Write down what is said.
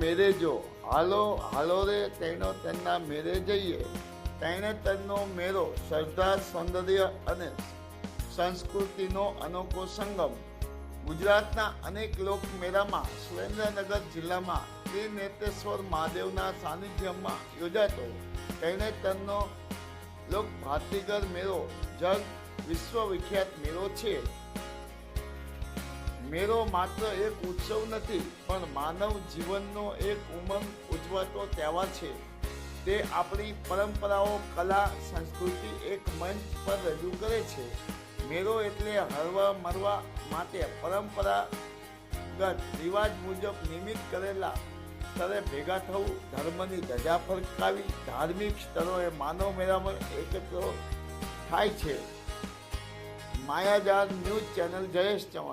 લેજો હાલો હાલો રે તેનો તેના મેરે જઈએ. તેણે તનનો મેરો શ્રદ્ધા, સૌંદર્ય અને સંસ્કૃતિનો અનોખો સંગમ. ગુજરાતના અનેક લોક મેળામાં સુરેન્દ્રનગર જિલ્લામાં ત્રિનેત્રેશ્વર મહાદેવના સાનિધ્યમાં યોજાતો. તેણે તનનો લોક ભાતીગર મેળો જગ વિશ્વવિખ્યાત મેળો છે. મેળો માત્ર એક ઉત્સવ નથી, પણ માનવ જીવનનો એક ઉમંગ ઉજવાતો તહેવાર છે. તે આપણી પરંપરાઓ, કલા, સંસ્કૃતિ એક મંચ પર રજૂ કરે છે. મેળો એટલે હરવા મરવા માટે પરંપરાગત રિવાજ મુજબ નિમિત્ત કરેલા સ્તરે ભેગા થવું, ધર્મની ધજા ફરકાવી, ધાર્મિક સ્થળોએ માનવ મેળામાં એકત્ર થાય છે. માયાજાર ન્યૂઝ ચેનલ જયેશ ચૌહાણ.